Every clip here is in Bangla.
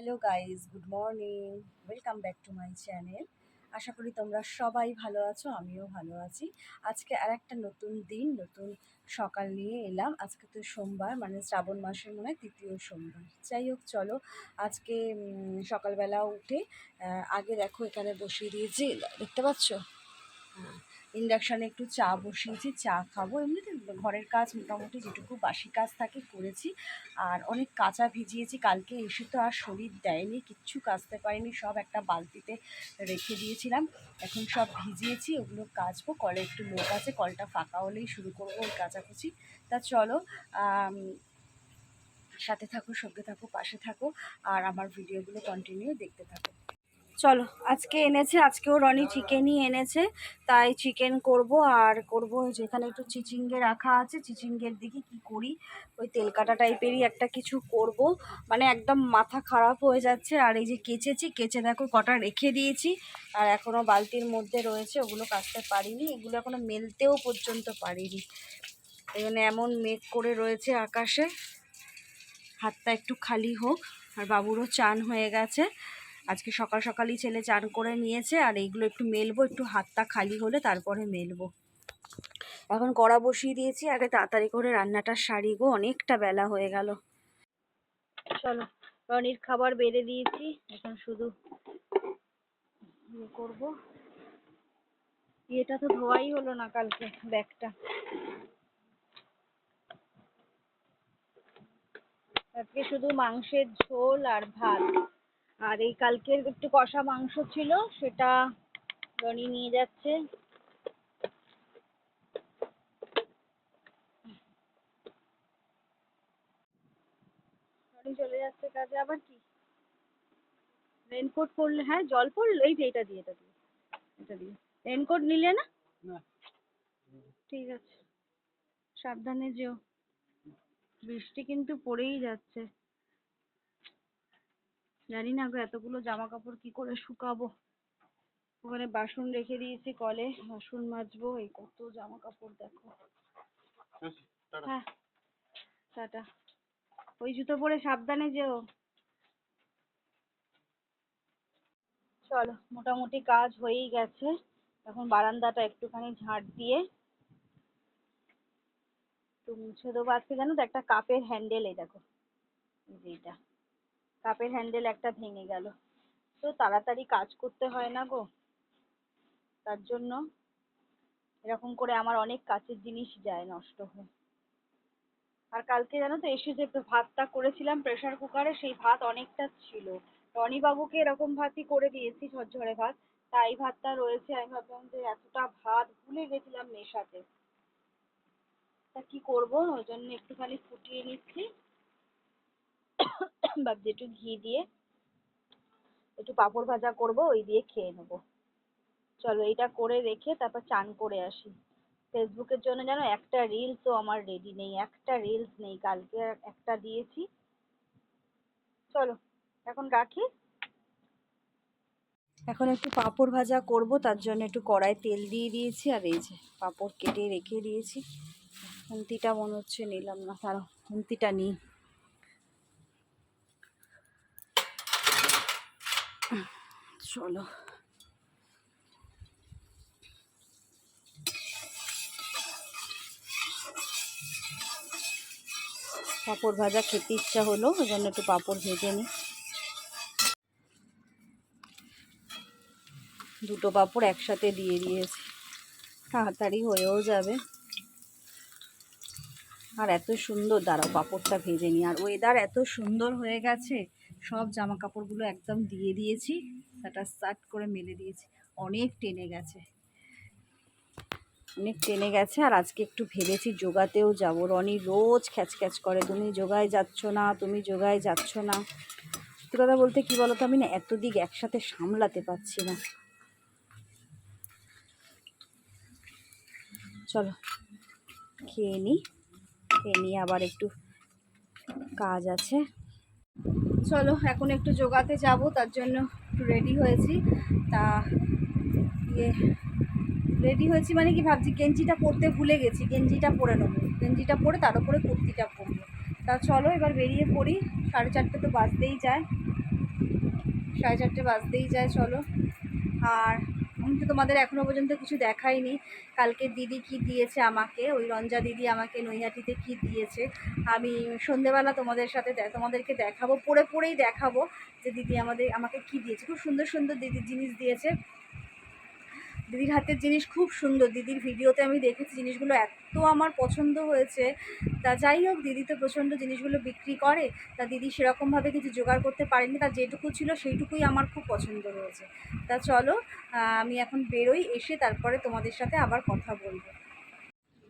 Hello guys good morning, welcome back to my channel. আশা করি তোমরা সবাই ভালো আছো, আমিও ভালো আছি। আজকে আর একটা নতুন দিন, নতুন সকাল নিয়ে এলাম। আজকে তো সোমবার মানে শ্রাবণ মাসের মনে হয় তৃতীয় সোমবার। যাই হোক, চলো আজকে সকালবেলা উঠে আগে দেখো এখানে বসিয়ে দিয়েছি, দেখতে পাচ্ছ? ইন্ডাকশানে একটু চা বসিয়েছি, চা খাব। এমনিতে ঘরের কাজ মোটামুটি যেটুকু বাসি কাজ থাকে করেছি। আর অনেক কাঁচা ভিজিয়েছি, কালকে এসে তো আর শরীর দেয়নি, কিচ্ছু কাচতে পারিনি, সব একটা বালতিতে রেখে দিয়েছিলাম। এখন সব ভিজিয়েছি, ওগুলো কাচবো, কলে একটু লোক আছে, কলটা ফাঁকা হলেই শুরু করব ওই কাচাকুচি। তা চলো সাথে থাকো, সঙ্গে থাকো, পাশে থাকো, আর আমার ভিডিওগুলো কন্টিনিউ দেখতে থাকো। চলো, আজকে এনেছে, আজকেও রনি চিকেনই এনেছে, তাই চিকেন করব আর করব যেখানে একটু চিচিঙ্গে রাখা আছে, চিচিঙ্গের দিকে কি করি, ওই তেলকাটা টাইপেরই একটা কিছু করব মানে একদম মাথা খারাপ হয়ে যাচ্ছে, আর এই যে কেচেছি, কেচে দেখো কটা রেখে দিয়েছি, আর এখনও বালতির মধ্যে রয়েছে, ওগুলো কাটতে পারিনি, এগুলো এখনও মেলতেও পর্যন্ত পারিনি এখানে এমন মেঘ করে রয়েছে আকাশে, হাতটা একটু খালি হোক, আর বাবুরও চান হয়ে গেছে আজকে সকাল সকালই ছেলে চান করে নিয়েছে, আর এইগুলো একটু মেলবো, একটু হাতটা খালি হলে তারপরে মেলবো। এখন কড়া বসিয়ে দিয়েছি, আগে তাড়াতাড়ি করে রান্নাটা সারি গো, অনেকটা বেলা হয়ে গেল। চলো, রনির খাবার বেড়ে দিয়েছি, এখন শুধু ইয়ে করব। এটা তো ধোয়াই হলো না কালকে, ব্যাগটা। আজকে শুধু মাংসের ঝোল আর ভাত। আর এই কালকের একটু কষা মাংস ছিল সেটা রনি নিয়ে যাচ্ছে। রনি চলে যাচ্ছে কাজে আবার কি? রেনকোট পরলে হ্যাঁ জল পড়ল এই যে এটা দিয়ে এটা দিয়ে এটা দিয়ে। রেনকোট নিলে না। ঠিক আছে। সাবধানে যেও। বৃষ্টি কিন্তু পড়েই যাচ্ছে। জানি না গো এতগুলো জামা কাপড় কি করে শুকাবো? ওখানে বাসন রেখে দিয়েছি কলে বাসন মাজবো এই কত জামা কাপড় দেখো হ্যাঁ টাটা। ওই জুতো পরে সাবধানে যেও। চলো মোটামুটি কাজ হয়েই গেছে। এখন বারান্দাটা একটুখানি ঝাঁট দিয়ে একটু মুছে দেবো। আজকে জানো তো একটা কাপের হ্যান্ডেল এই দেখো। এই যে এটা কাপের হ্যান্ডেল একটা ভেঙে গেল। তো তাড়াতাড়ি কাজ করতে হয় না গো। তার জন্য এরকম করে আমার অনেক কাচের জিনিস যায় নষ্ট হয়ে। আর কালকে জানো তো এসে যে ভাতটা করেছিলাম প্রেসার কুকারে সেই ভাত অনেকটা ছিল। রনি বাবুকে এরকম ভাতই করে দিয়েছি, ঝরঝরে ভাত। তাই ভাতটা রয়েছে। আমি ভাবলাম যে এতটা ভাত ভুলে গেছিলাম মেশাতে। তা কি করব? ওই জন্য একটুখানি ফুটিয়ে নিচ্ছি। ভাবছি একটু ঘি দিয়ে একটু পাঁপড় ভাজা করব, ওই দিয়ে খেয়ে নেব। চলো এটা করে রেখে তারপর চান করে আসি। ফেসবুকের জন্য জানো একটা রিলসও আমার রেডি নেই, একটা রিলস নেই কালকে একটা দিয়েছি। চলো, এখন রাখি। এখন একটু পাঁপড় ভাজা করব, তার জন্য একটু কড়াই তেল দিয়ে দিয়েছি, আর এই যে পাঁপড় কেটে রেখে দিয়েছি। খুন্তিটা মনে হচ্ছে নিলাম না তারা খুন্তিটা নিই। চলো। পাঁপড় ভাজা খেতে ইচ্ছা হলো ওই জন্য একটু পাঁপড় ভেজে নিই। দুটো পাঁপড় একসাথে দিয়ে দিয়েছি। তাড়াতাড়ি হয়েও যাবে। আর এত সুন্দর, দাঁড়াও পাঁপড়টা ভেজে নিই। আর ওয়েদার এত সুন্দর হয়ে গেছে, সব জামা কাপড়গুলো একদম দিয়ে দিয়েছি, সেটা স্টার্ট করে মেলে দিয়েছি। অনেক টেনে গেছে। অনেক টেনে গেছে, আর আজকে একটু ভেবেছি যোগাতেও যাব। রনি রোজ খ্যাচ খ্যাচ করে, তুমি যোগায় যাচ্ছ না, তুমি যোগায় যাচ্ছ না। সত্যি কথা বলতে কি বলতো, আমি না এত দিক একসাথে সামলাতে পারছি না। চলো, খেয়ে নিই খেয়ে নিয়ে আবার একটু কাজ আছে। চলো, এখন একটু যোগাতে যাব, তার জন্য একটু রেডি হয়েছি। তা ইয়ে রেডি হয়েছি মানে কি ভাবছি, গেঞ্জিটা পরতে ভুলে গেছি, গেঞ্জিটা পরে নেব। গেঞ্জিটা পরে তার উপরে কুর্তিটা পরবো। তা চলো, এবার বেরিয়ে পড়ি। সাড়ে চারটে তো বাজতেই যায়। সাড়ে চারটে বাজতেই যায়, চলো। আর আমি তো তোমাদের এখনও পর্যন্ত কিছু দেখাইনি কালকে দিদি কি দিয়েছে আমাকে, ওই রঞ্জা দিদি আমাকে নৈহাটিতে কি দিয়েছে, আমি সন্ধেবেলা তোমাদের সাথে তোমাদেরকে দেখাবো, পড়ে পড়েই দেখাবো যে দিদি আমাদের আমাকে কি দিয়েছে। খুব সুন্দর সুন্দর দিদি জিনিস দিয়েছে। দিদির হাতের জিনিস খুব সুন্দর। দিদির ভিডিওতে আমি দেখেছি জিনিসগুলো এত আমার পছন্দ হয়েছে। তা যাই হোক, দিদি তো প্রচণ্ড জিনিসগুলো বিক্রি করে। তা দিদি সেরকমভাবে কিছু জোগাড় করতে পারেনি। তার যেটুকু ছিল সেইটুকুই আমার খুব পছন্দ হয়েছে। তা চলো আমি এখন বেরোই, এসে তারপরে তোমাদের সাথে আবার কথা বলব।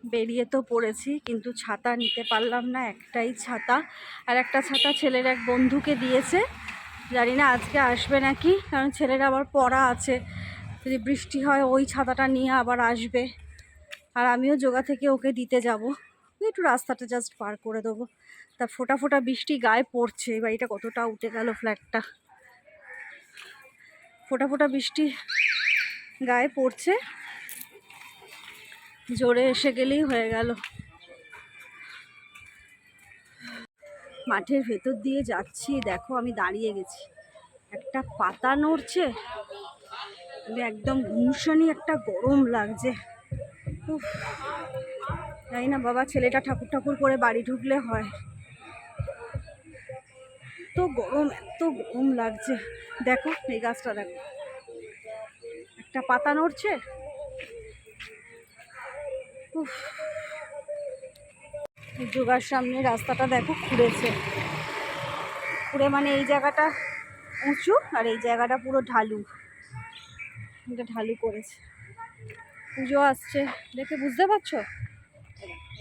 বেরিয়ে তো পড়েছি, কিন্তু ছাতা নিতে পারলাম না, একটাই ছাতা। আর একটা ছাতা ছেলের এক বন্ধুকে দিয়েছে। জানি না আজকে আসবে নাকি, কারণ ছেলের আবার পড়া আছে। যদি বৃষ্টি হয়, ওই ছাতাটা নিয়ে আবার আসবে। আর আমিও যোগা থেকে ওকে দিতে যাব। একটু রাস্তাটা জাস্ট পার করে দেবো। তা ফোটা ফোটা বৃষ্টি গায়ে পড়ছে এই বাড়িটা কতটা উঠে গেল ফ্ল্যাটটা ফোটা ফোটা বৃষ্টি গায়ে পড়ছে। জোরে এসে গেলেই হয়ে গেল। মাঠের ভেতর দিয়ে যাচ্ছি। দেখো আমি দাঁড়িয়ে গেছি। একটা পাতা নড়ছে। একদম ঘুমসানি একটা গরম লাগছে। উফ, জানি না বাবা, ছেলেটা ঠাকুর ঠাকুর করে বাড়ি ঢুকলে হয়। এত গরম এত গরম লাগছে। দেখো এই গাছটা, দেখো। একটা পাতা নড়ছে। উফ যোগার সামনে রাস্তাটা দেখো খুঁড়েছে। খুঁড়ে মানে এই জায়গাটা উঁচু আর এই জায়গাটা পুরো ঢালু। এটা ঢালু করেছে। পুজো আসছে। দেখে বুঝতে পারছ?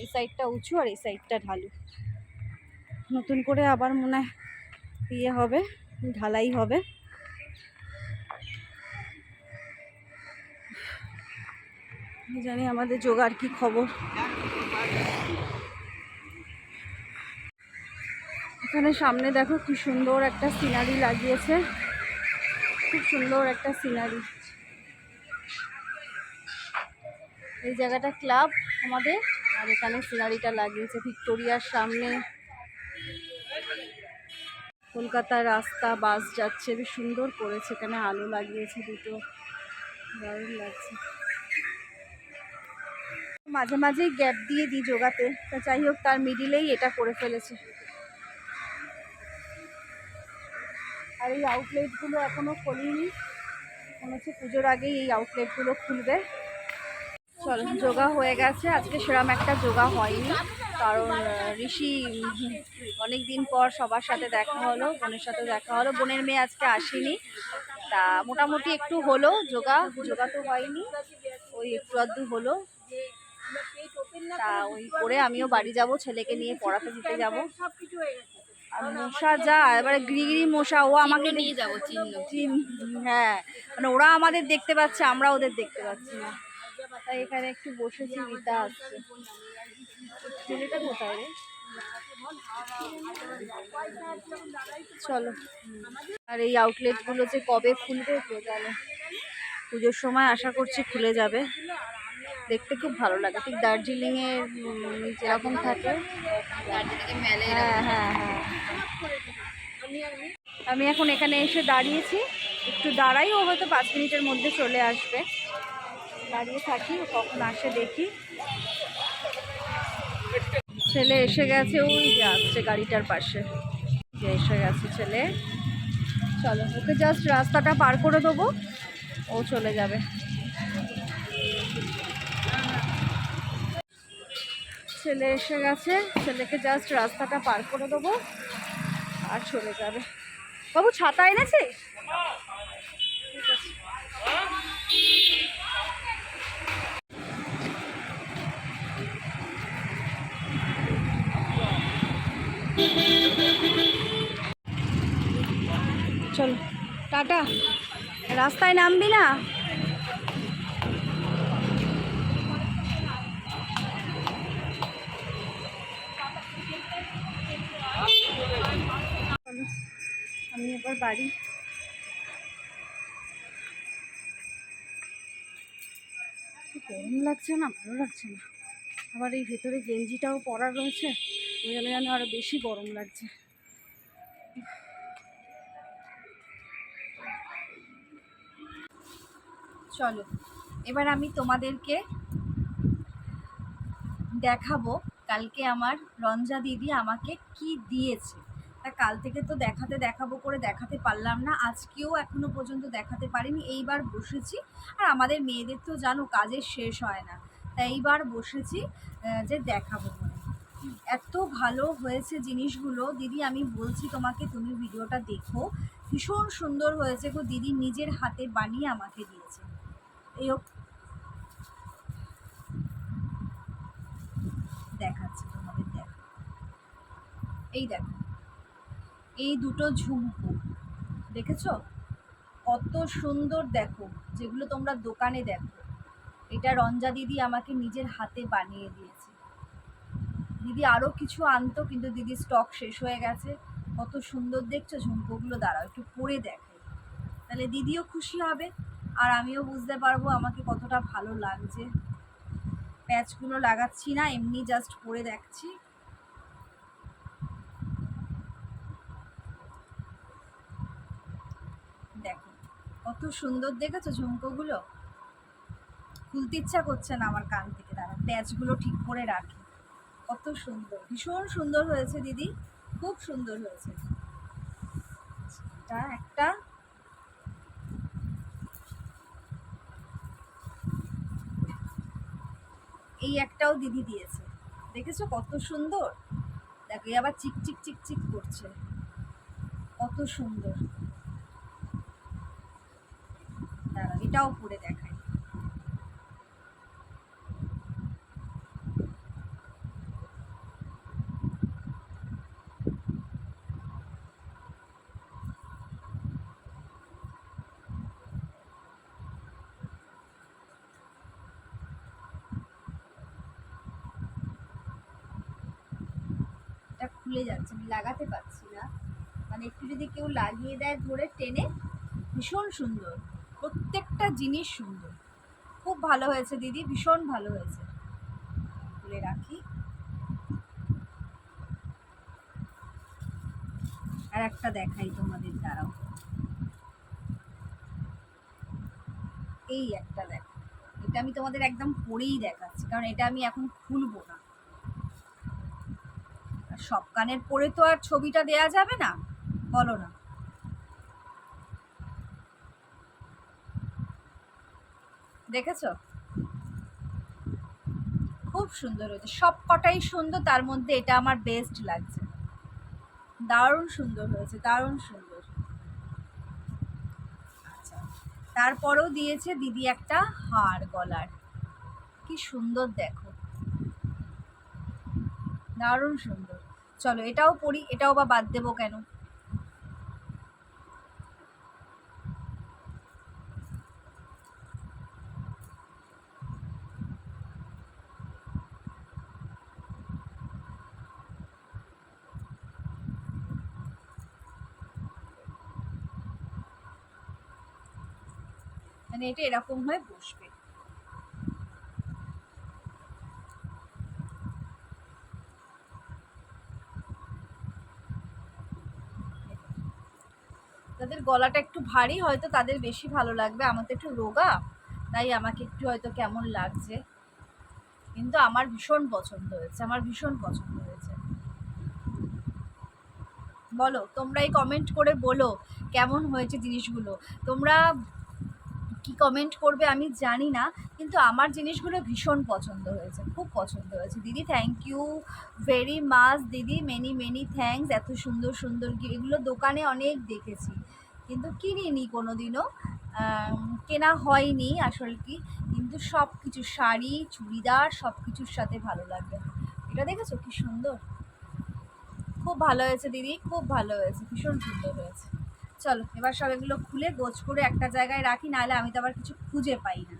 এই সাইডটা উঁচু আর এই সাইডটা ঢালু। নতুন করে আবার মনে হয় ইয়ে হবে, ঢালাই হবে। জানি আমাদের জোগাড় কি খবর। এখানে সামনে দেখো কি সুন্দর একটা সিনারি লাগিয়েছে। খুব সুন্দর একটা সিনারি এই জায়গাটা ক্লাব আমাদের, আর এখানে সিনারিটা লাগিয়েছে ভিক্টোরিয়ার সামনে। কলকাতার রাস্তা, বাস যাচ্ছে, বেশ সুন্দর করেছে, এখানে আলো লাগিয়েছে দুটো। দারুণ লাগছে। মাঝে মাঝেই গ্যাপ দিয়ে দিই যোগাতে তা যাই হোক, তার মিডিলেই এটা করে ফেলেছে। আর এই আউটলেটগুলো এখনও খোলেনি। মনে হচ্ছে পুজোর আগেই এই আউটলেটগুলো খুলবে। চলো যোগা হয়ে গেছে। আজকে সেরম একটা যোগা হয়নি কারণ ঋষি অনেক দিন পর সবার সাথে দেখা হলো বোনের সাথে দেখা হলো। বোনের মেয়ে আজকে আসেনি। তা মোটামুটি একটু হলো যোগা যোগা তো হয়নি ওই একটু আধটু হলো। তা ওই করে আমিও বাড়ি যাব ছেলেকে নিয়ে পড়াতে দিতে যাব। মশা যা এবারে গিরি মশা ও আমাকে নিয়ে যাব চিহ্ন হ্যাঁ। মানে ওরা আমাদের দেখতে পাচ্ছে আমরা ওদের দেখতে পাচ্ছি না। তাই এখানে একটু বসেছি মিতা আসছে ছেলেটা কোথায় রে? চলো। আর এই আউটলেটগুলো যে কবে খুলবে কে জানে? পুজোর সময় আশা করছি খুলে যাবে। দেখতে খুব ভালো লাগে। ঠিক দার্জিলিংয়ে যেরকম থাকে। হ্যাঁ হ্যাঁ হ্যাঁ। আমি এখন এখানে এসে দাঁড়িয়েছি। একটু দাঁড়াই ও হয়তো পাঁচ মিনিটের মধ্যে চলে আসবে। দাঁড়িয়ে থাকি কখন আসে দেখি। ছেলে এসে গেছে, ওই যে আসছে গাড়িটার পাশে। যে এসে গেছে ছেলে। চলো, ওকে জাস্ট রাস্তাটা পার করে দেবো, ও চলে যাবে। ছেলে এসে গেছে, ছেলেকে জাস্ট রাস্তাটা পার করে দেবো, আর চলে যাবে। বাবু, ছাতা এনেছিস? চলো, টাটা। রাস্তায় নামবি না? আমি এবার বাড়ি। গরম লাগছে না, ভালো লাগছে না। আবার এই ভেতরে গেঞ্জিটাও পরা রয়েছে, ওই জন্য যেন আরও বেশি গরম লাগছে। চলো, এবার আমি তোমাদেরকে দেখাবো কালকে আমার রঞ্জা দিদি আমাকে কি দিয়েছে। তা কাল থেকে তো দেখাতে দেখাবো করে দেখাতে পারলাম না, আজকেও এখনও পর্যন্ত দেখাতে পারিনি, এইবার বসেছি। আর আমাদের মেয়েদের তো জানো কাজের শেষ হয় না তাই এইবার বসেছি যে দেখাবো বলে এত ভালো হয়েছে জিনিসগুলো। দিদি, আমি বলছি তোমাকে, তুমি ভিডিওটা দেখো। ভীষণ সুন্দর হয়েছে গো, দিদি নিজের হাতে বানিয়ে আমাকে দিয়েছে। এই দেখাচ্ছি তোমাদের, দেখো। এই দেখো। এই দুটো ঝুমকো, দেখেছ? কত সুন্দর দেখো, যেগুলো তোমরা দোকানে দেখো। এটা রঞ্জা দিদি আমাকে নিজের হাতে বানিয়ে দিয়েছে। দিদি আরও কিছু আনতো, কিন্তু দিদি স্টক শেষ হয়ে গেছে। কত সুন্দর দেখছ ঝুমকোগুলো, দাঁড়াও, একটু পরে দেখাই তাহলে দিদিও খুশি হবে। আর আমিও বুঝতে পারব আমাকে কতটা ভালো লাগছে। প্যাচগুলো লাগাচ্ছি না, এমনি জাস্ট পরে দেখছি। দেখো, কত সুন্দর দেখেছ ঝুমকোগুলো? খুলতে ইচ্ছা করছে না আমার কান থেকে, দাঁড়া, প্যাচগুলো ঠিক করে রাখি। কত সুন্দর, ভীষণ সুন্দর হয়েছে দিদি, খুব সুন্দর হয়েছে। এটা একটা এই একটাও দিদি দিয়েছে। দেখেছ কত সুন্দর? দেখো আবার চিক চিক চিক চিক করছে। কত সুন্দর। দাঁড়া এটাও পরে দেখাই এটা খুলে যাচ্ছে, আমি লাগাতে পারছি না। মানে একটু যদি কেউ লাগিয়ে দেয় ধরে টেনে, ভীষণ সুন্দর, প্রত্যেকটা জিনিস সুন্দর। খুব ভালো হয়েছে দিদি, ভীষণ ভালো হয়েছে। খুলে রাখি। আর একটা দেখাই তোমাদের দ্বারাও এই একটা দেখো, এটা আমি তোমাদের একদম পরেই দেখাচ্ছি, কারণ এটা আমি এখন খুলবো না। সব কানের পরে তো আর ছবিটা দেয়া যাবে না? বলো না। দেখেছ? খুব সুন্দর হয়েছে। সব কটাই সুন্দর, তার মধ্যে এটা আমার বেস্ট লাগছে। দারুণ সুন্দর হয়েছে, দারুণ সুন্দর। আচ্ছা তারপরেও দিয়েছে দিদি একটা হার গলার। কি সুন্দর দেখো। দারুণ সুন্দর। চলো এটাও পড়ি এটাও বা বাদ দেবো কেন? মানে এটা এরকম হয়ে বসবে। যাদের গলাটা একটু ভারী, হয়তো তাদের বেশি ভালো লাগবে। আমার তো একটু রোগা, তাই আমাকে একটু হয়তো কেমন লাগছে। কিন্তু আমার ভীষণ পছন্দ হয়েছে, আমার ভীষণ পছন্দ হয়েছে। বলো, তোমরা এই কমেন্ট করে বলো, কেমন হয়েছে জিনিসগুলো? তোমরা কি কমেন্ট করবে আমি জানি না, কিন্তু আমার জিনিসগুলো ভীষণ পছন্দ হয়েছে, খুব পছন্দ হয়েছে। দিদি থ্যাংক ইউ ভেরি মাচ দিদি মেনি মেনি থ্যাঙ্কস এত সুন্দর সুন্দর এগুলো দোকানে অনেক দেখেছি। কিন্তু কিনিনি কোনো দিনও কেনা হয়নি আসল কি, কিন্তু সব কিছু শাড়ি, চুড়িদার সব কিছুর সাথে ভালো লাগবে এটা দেখেছ? কি সুন্দর। খুব ভালো হয়েছে দিদি, খুব ভালো হয়েছে, ভীষণ সুন্দর হয়েছে। চলো, এবার সব এগুলো খুলে গোছ করে একটা জায়গায় রাখি, নাহলে আমি তো আবার কিছু খুঁজে পাই না।